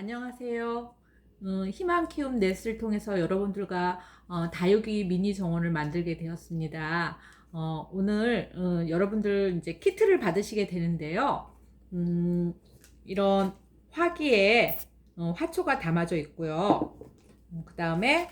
안녕하세요. 어, 희망 키움 넷을 통해서 여러분들과 어, 다육이 미니 정원을 만들게 되었습니다. 어, 오늘 어, 여러분들 이제 키트를 받으시게 되는데요. 음, 이런 화기에 어, 화초가 담아져 있고요. 그 다음에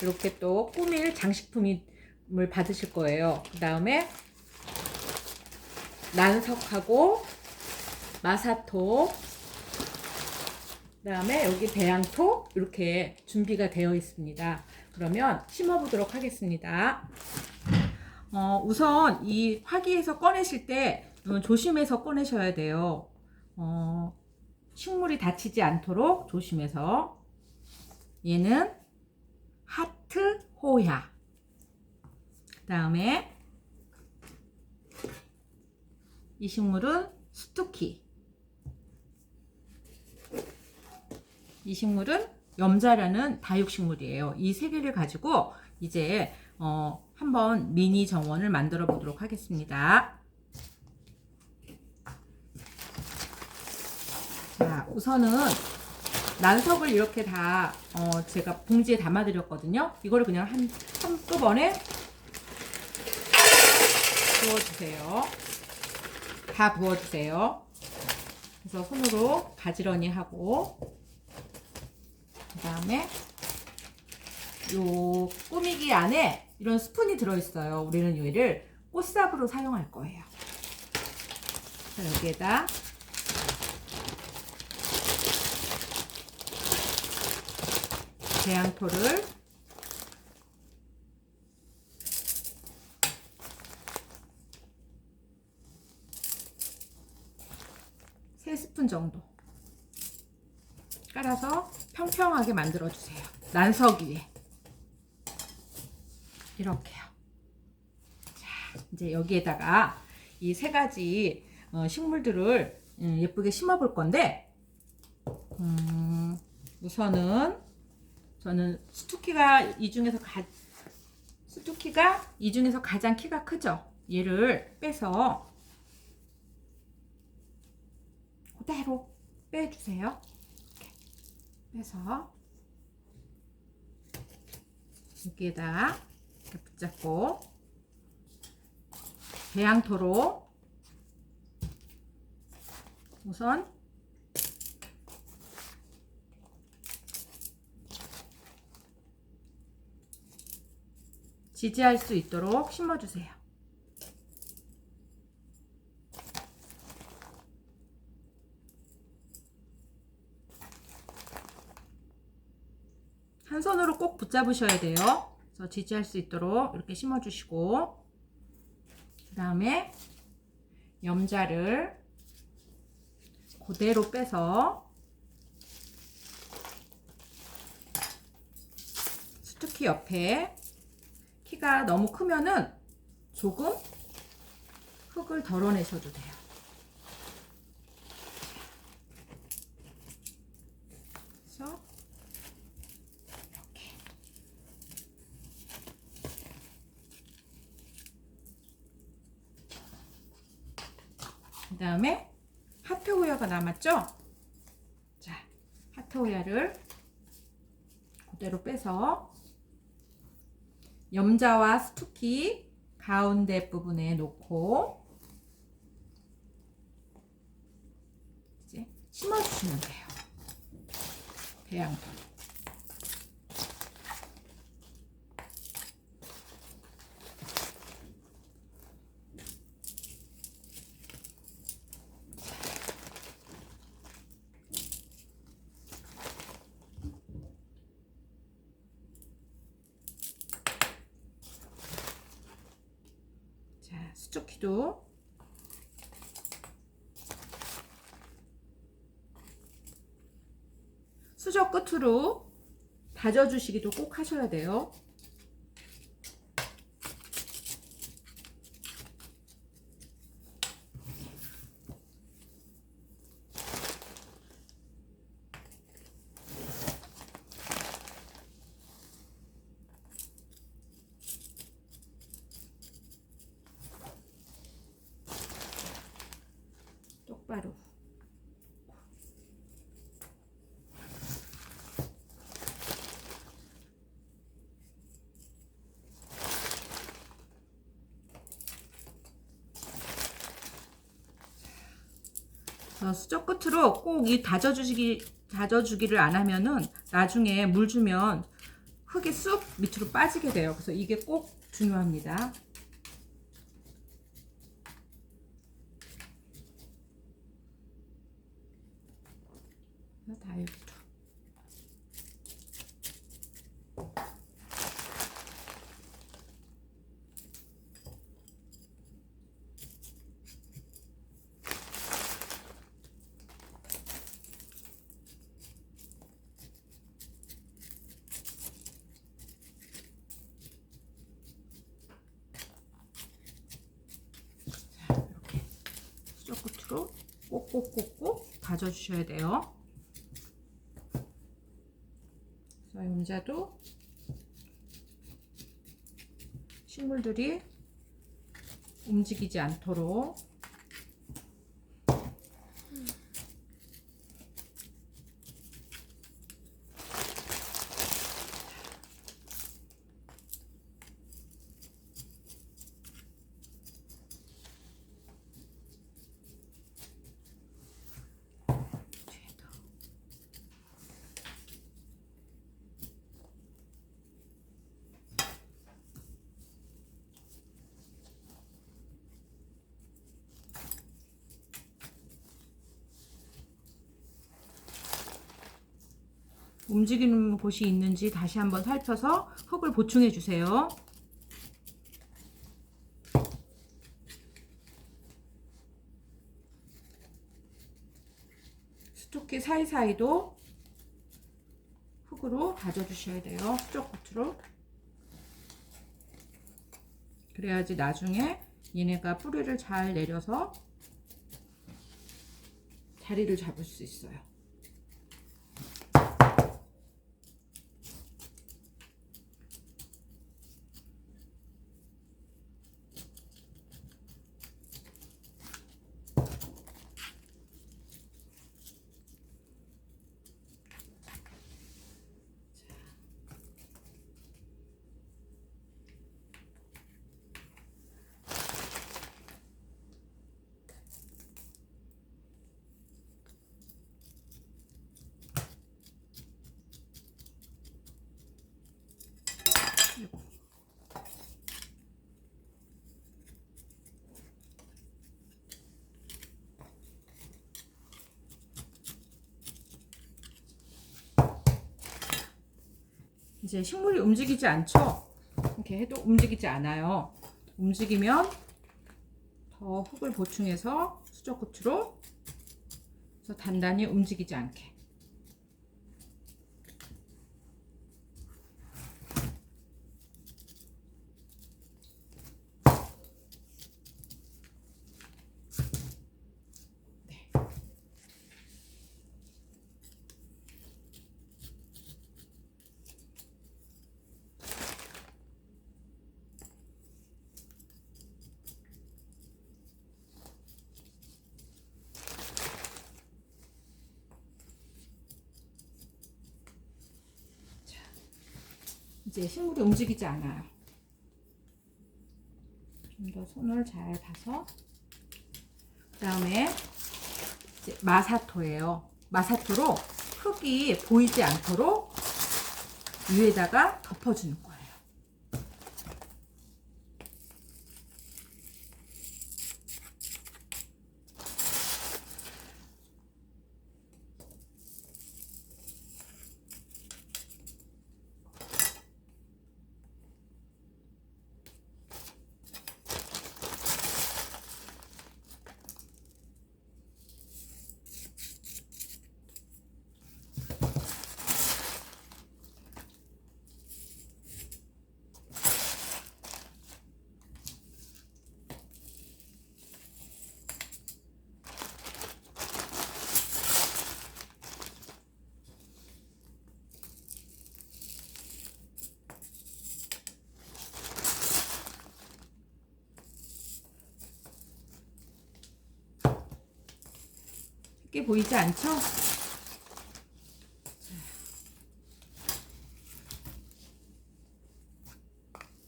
이렇게 또 꾸밀 장식품을 받으실 거예요. 그 다음에 난석하고 마사토 그 다음에 여기 배양토 이렇게 준비가 되어 있습니다. 그러면 심어 보도록 하겠습니다. 어, 우선 이 화기에서 꺼내실 때 어, 조심해서 꺼내셔야 돼요. 어, 식물이 다치지 않도록 조심해서 얘는 하트 호야 그 다음에 이 식물은 스투키 이 식물은 염자라는 다육식물이에요. 이 세 개를 가지고 이제 어, 한번 미니 정원을 만들어 보도록 하겠습니다. 자, 우선은 난석을 이렇게 다 어, 제가 봉지에 담아 드렸거든요. 이거를 그냥 한 한꺼번에 부어주세요. 다 부어주세요. 그래서 손으로 가지런히 하고 그 다음에 요 꾸미기 안에 이런 스푼이 들어있어요. 우리는 얘를 꽃삽으로 사용할 거예요. 자, 여기에다 배양토를 세 스푼 정도 깔아서 평평하게 만들어 주세요. 난석 위에 이렇게요. 자, 이제 여기에다가 이 세 가지 어, 식물들을 음, 예쁘게 심어 볼 건데 음, 우선은 저는 스투키가 이 중에서 가 스투키가 이 중에서 가장 키가 크죠. 얘를 빼서 그대로 빼주세요. 빼서 여기에다 이렇게 붙잡고 배양토로 우선 지지할 수 있도록 심어주세요. 한 손으로 꼭 붙잡으셔야 돼요. 그래서 지지할 수 있도록 이렇게 심어주시고 그 다음에 염자를 그대로 빼서 수투키 옆에 키가 너무 크면은 조금 흙을 덜어내셔도 돼요. 그래서 이렇게 그 다음에 하트 호야가 남았죠? 자, 하트 호야를 그대로 빼서 염자와 스투키 가운데 부분에 놓고 이제 심어주시면 돼요. 배양토. 자, 수초키도 수저 끝으로 다져주시기도 꼭 하셔야 돼요. 꽃가루 수저 끝으로 꼭 이 다져주기 다져주기를 안 하면은 나중에 물 주면 흙이 쑥 밑으로 빠지게 돼요. 그래서 이게 꼭 중요합니다. 끝으로 꼭꼭꼭꼭 다져주셔야 돼요. 자, 용자도 식물들이 움직이지 않도록 움직이는 곳이 있는지 다시 한번 살펴서 흙을 보충해 주세요. 수토끼 사이사이도 흙으로 다져주셔야 돼요. 수쪽 끝으로. 그래야지 나중에 얘네가 뿌리를 잘 내려서 자리를 잡을 수 있어요. 이제 식물이 움직이지 않죠? 이렇게 해도 움직이지 않아요. 움직이면 더 흙을 보충해서 수저 끝으로 그래서 단단히 움직이지 않게. 이제 식물이 움직이지 않아요. 좀 더 손을 잘 봐서 그 다음에 이제 마사토예요. 마사토로 흙이 보이지 않도록 위에다가 덮어주는 거예요. 쉽게 보이지 않죠?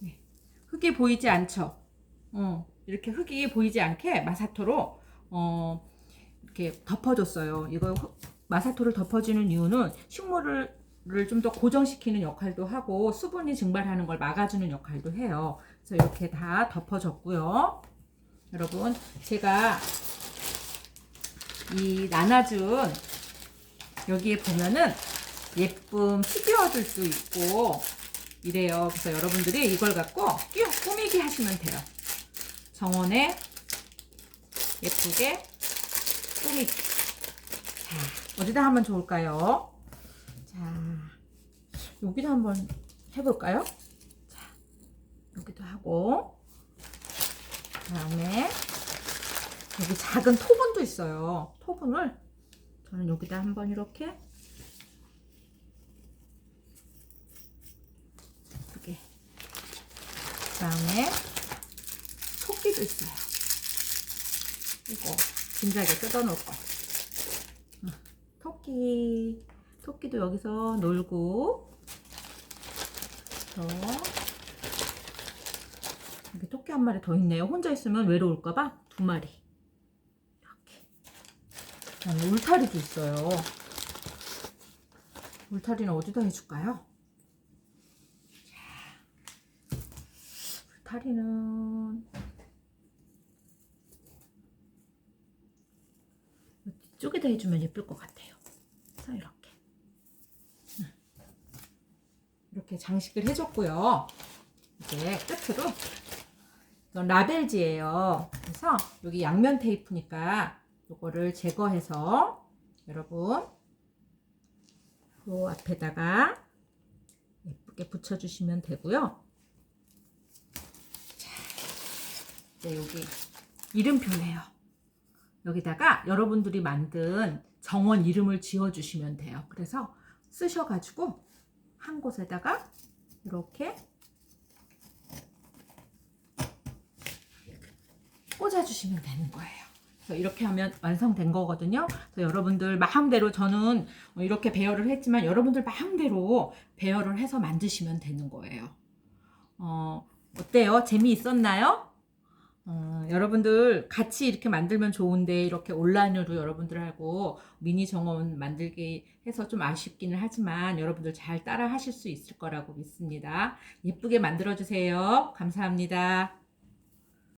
네. 흙이 보이지 않죠? 어, 이렇게 흙이 보이지 않게 마사토로 어, 이렇게 덮어줬어요. 이거 후- 마사토를 덮어주는 이유는 식물을 좀 더 고정시키는 역할도 하고 수분이 증발하는 걸 막아주는 역할도 해요. 그래서 이렇게 다 덮어줬고요. 여러분 제가 이 나눠준 여기에 보면은 예쁜 피규어들도 있고 이래요. 그래서 여러분들이 이걸 갖고 꾸미기 하시면 돼요. 정원에 예쁘게 꾸미기. 자, 어디다 하면 좋을까요? 자, 여기도 한번 해볼까요? 자, 여기도 하고, 그 다음에 여기 작은 토분도 있어요. 토분을 저는 여기다 한번 이렇게 이렇게 그 다음에 토끼도 있어요. 이거 진작에 뜯어놓을 거. 어, 토끼 토끼도 여기서 놀고 저 여기 토끼 한 마리 더 있네요. 혼자 있으면 외로울까봐 두 마리 이렇게. 울타리도 있어요. 울타리는 어디다 해줄까요? 자, 울타리는 뒤쪽에다 해주면 예쁠 것 같아요. 이렇게 음. 이렇게 장식을 해줬고요. 이제 끝으로 라벨지예요. 그래서 여기 양면 테이프니까 이거를 제거해서 여러분 요 앞에다가 예쁘게 붙여주시면 되고요. 자, 이제 여기 이름표예요. 여기다가 여러분들이 만든 정원 이름을 지어주시면 돼요. 그래서 쓰셔가지고 한 곳에다가 이렇게 꽂아주시면 되는 거예요. 이렇게 하면 완성된 거거든요. 그래서 여러분들 마음대로 저는 이렇게 배열을 했지만 여러분들 마음대로 배열을 해서 만드시면 되는 거예요. 어, 어때요? 재미있었나요? 어, 여러분들 같이 이렇게 만들면 좋은데 이렇게 온라인으로 여러분들하고 미니 정원 만들기 해서 좀 아쉽기는 하지만 여러분들 잘 따라 하실 수 있을 거라고 믿습니다. 예쁘게 만들어 주세요. 감사합니다.